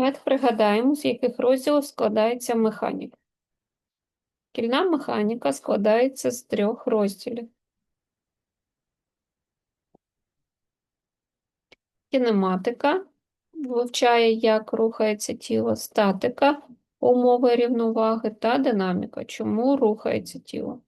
Давайте пригадаємо, з яких розділів складається механіка. Кільна механіка складається з трьох розділів. Кінематика вивчає, як рухається тіло, статика, умови рівноваги та динаміка, чому рухається тіло.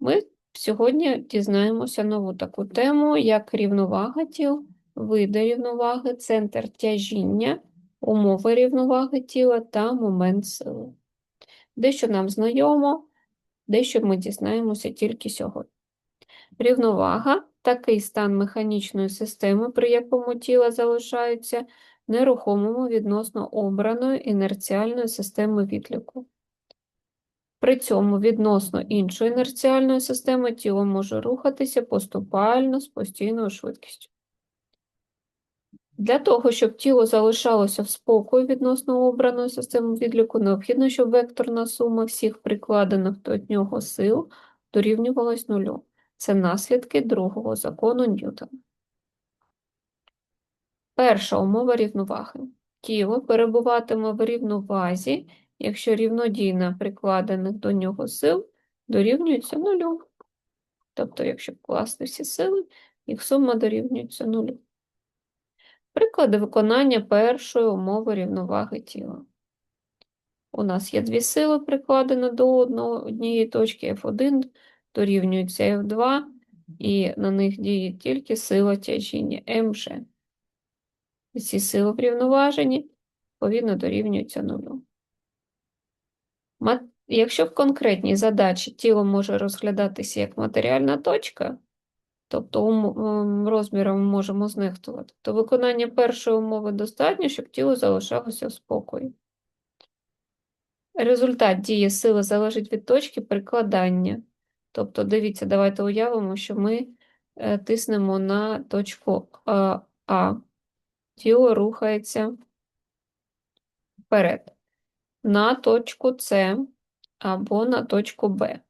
Ми сьогодні дізнаємося нову таку тему, як рівновага тіл, види рівноваги, центр тяжіння, умови рівноваги тіла та момент сили. Дещо нам знайомо, дещо ми дізнаємося тільки сьогодні. Рівновага такий стан механічної системи, при якому тіло залишається нерухомим відносно обраної інерціальної системи відліку. При цьому відносно іншої інерціальної системи тіло може рухатися поступально з постійною швидкістю. Для того, щоб тіло залишалося в спокої відносно обраної системи відліку, необхідно, щоб векторна сума всіх прикладених до нього сил дорівнювалась нулю. Це наслідки другого закону Ньютона. Перша умова рівноваги. Тіло перебуватиме в рівновазі, якщо рівнодійна прикладених до нього сил дорівнюється нулю. Тобто, якщо вкласти всі сили, їх сума дорівнюється нулю. Приклади виконання першої умови рівноваги тіла. У нас є дві сили, прикладені до однієї точки F1, дорівнюється F2, і на них діє тільки сила тяжіння МЖ. Ці сили врівноважені, відповідно, дорівнюються нулю. Якщо в конкретній задачі тіло може розглядатися як матеріальна точка, тобто розміром можемо знехтувати, то виконання першої умови достатньо, щоб тіло залишалося в спокої. Результат дії сили залежить від точки прикладання. Тобто, дивіться, давайте уявимо, що ми е, тиснемо на точку А, тіло рухається вперед, на точку С або на точку Б.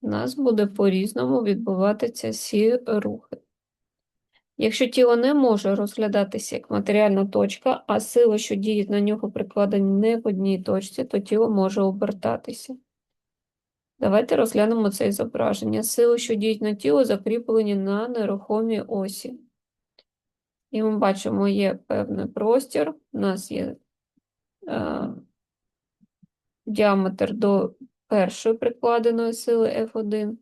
У нас буде по-різному відбуватися всі рухи. Якщо тіло не може розглядатися як матеріальна точка, а сили, що діють на нього, прикладені не в одній точці, то тіло може обертатися. Давайте розглянемо це зображення. Сили, що діють на тіло, закріплені на нерухомій осі. І ми бачимо, є певний простір, у нас є е, діаметр до першої прикладеної сили F1,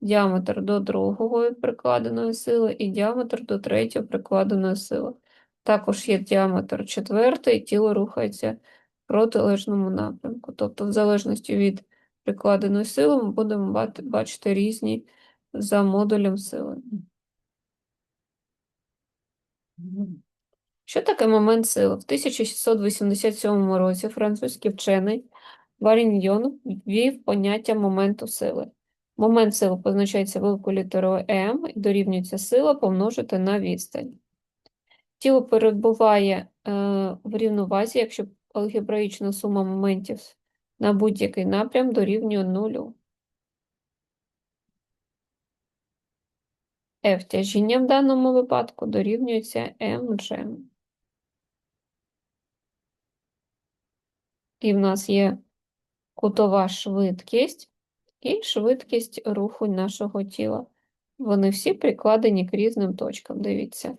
діаметр до другої прикладеної сили і діаметр до третьої прикладеної сили. Також є діаметр четвертий, і тіло рухається в протилежному напрямку. Тобто, в залежності від прикладеної сили, ми будемо бачити різні за модулем сили. Що таке момент сили? В 1687 році французький вчений Варіньйон ввів поняття моменту сили. Момент сили позначається великою літерою М і дорівнюється сила помножити на відстань. Тіло перебуває е, в рівновазі, якщо алгебраїчна сума моментів на будь-який напрям дорівнює нулю. F тяжіння в даному випадку дорівнюється mg. І в нас є кутова швидкість і швидкість руху нашого тіла. Вони всі прикладені к різним точкам. Дивіться.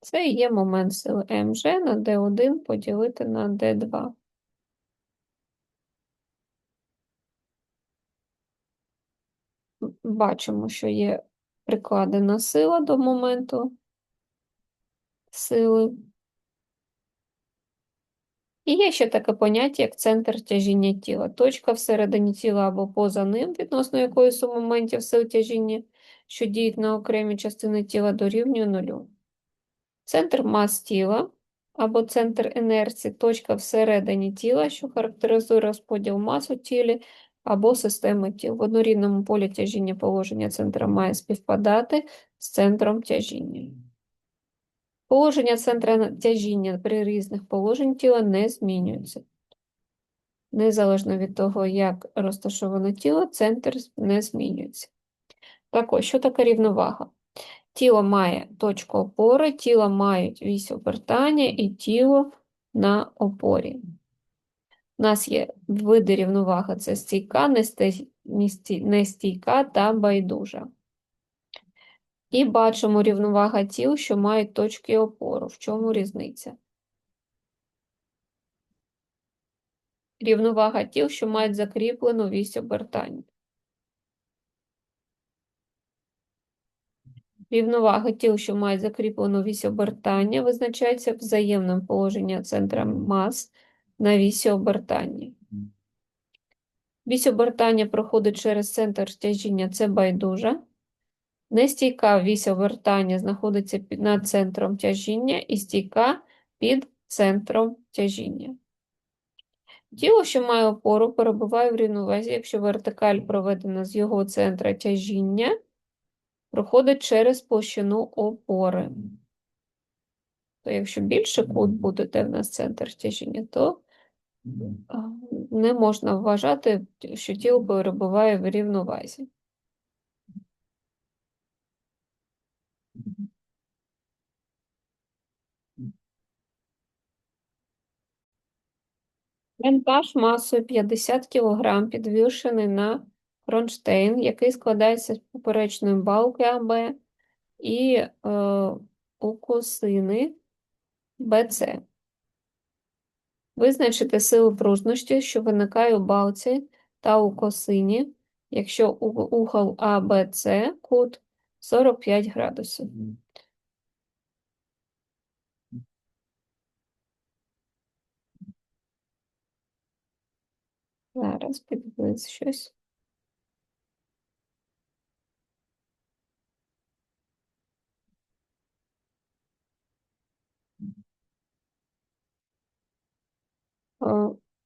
Це є момент сили МЖ на D1 поділити на D2. Бачимо, що є прикладена сила до моменту сили. І є ще таке поняття, як центр тяжіння тіла. Точка всередині тіла або поза ним, відносно якої сум моментів сил тяжіння, що діють на окремі частини тіла, дорівнює нулю. Центр мас тіла або центр інерції, точка всередині тіла, що характеризує розподіл мас у тілі або системи тіл. В однорідному полі тяжіння положення центра має співпадати з центром тяжіння. Положення центра тяжіння при різних положень тіла не змінюється. Незалежно від того, як розташоване тіло, центр не змінюється. Так ось, що таке рівновага? Тіло має точку опори, тіло мають вісь обертання і тіло на опорі. У нас є види рівноваги: це стійка, нестійка та байдужа. І бачимо рівновага тіл, що мають точки опору. В чому різниця? Рівновага тіл, що мають закріплену вісь обертання. Рівновага тіл, що мають закріплену вісь обертання, визначається взаємним положенням центра мас на вісі обертання. Вісь обертання проходить через центр тяжіння, це байдужа. Нестійка вісь обертання знаходиться під, над центром тяжіння і стійка під центром тяжіння. Тіло, що має опору, перебуває в рівновазі, якщо вертикаль проведена з його центра тяжіння, проходить через площину опори. То якщо більше кут буде, де в нас центр тяжіння, то не можна вважати, що тіло перебуває в рівновазі. Вантаж масою 50 кг підвішений на кронштейн, який складається з поперечної балки АБ і е, укосини БЦ. Визначити силу пружності, що виникає у балці та у косині, якщо угол АБЦ кут 45 градусів. Зараз підбить щось.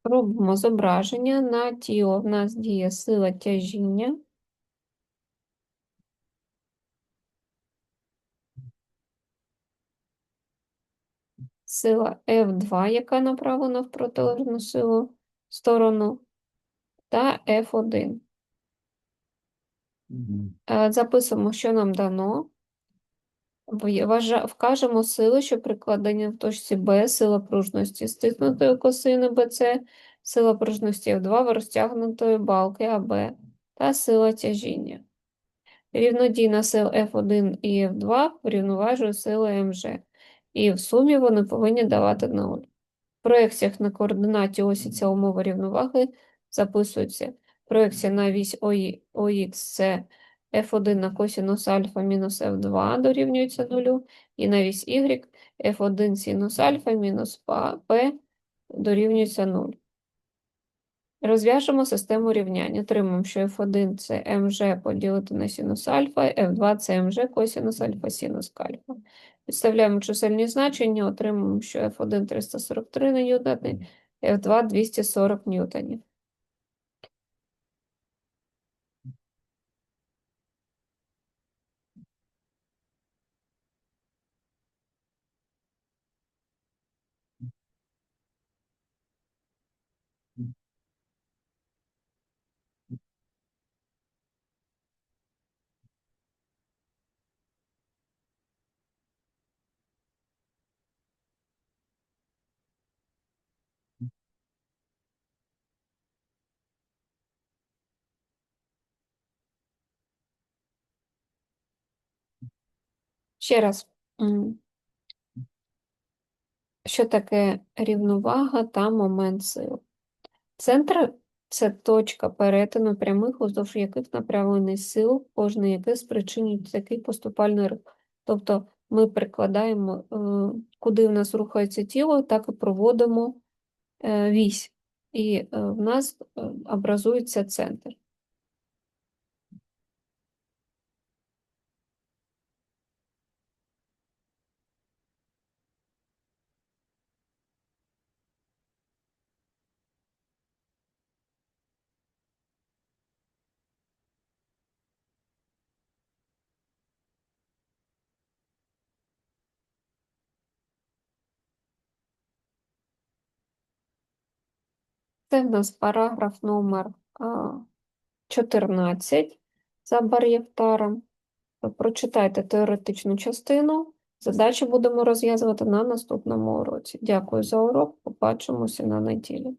Робимо зображення на тіло. В нас діє сила тяжіння. Сила F2, яка направлена в протилежну силу сторону, та F1. Е, записуємо, що нам дано. Вкажемо силу, що прикладення в точці Б, сила пружності стиснутої косини БЦ, сила пружності F2 в розтягнутої балки АБ та сила тяжіння. Рівнодійна сил F1 і F2 врівноважує сили МЖ, і в сумі вони повинні давати 0. В проекціях на координаті осі ця умова рівноваги записується. Проекція на вісь ОХ це f1 на косінус альфа мінус f2 дорівнюється 0, і на вісь y f1 синус альфа мінус p дорівнюється 0. Розв'яжемо систему рівняння. Отримаємо, що f1 це мж поділити на синус альфа, f2 це мж косінус альфа синус альфа. Підставляємо чисельні значення, отримаємо, що f1 343 ньютони, f2 240 ньютонів. Ще раз, що таке рівновага та момент сил? Центр це точка перетину прямих, уздовж яких направлений сил, кожний яких спричинює такий поступальний рух. Тобто ми прикладаємо, е, куди в нас рухається тіло, так і проводимо е, вісь, і е, в нас образується центр. Це в нас параграф номер 14 за бар'єфтаром. Прочитайте теоретичну частину. Задачі будемо розв'язувати на наступному уроці. Дякую за урок. Побачимося на неділі.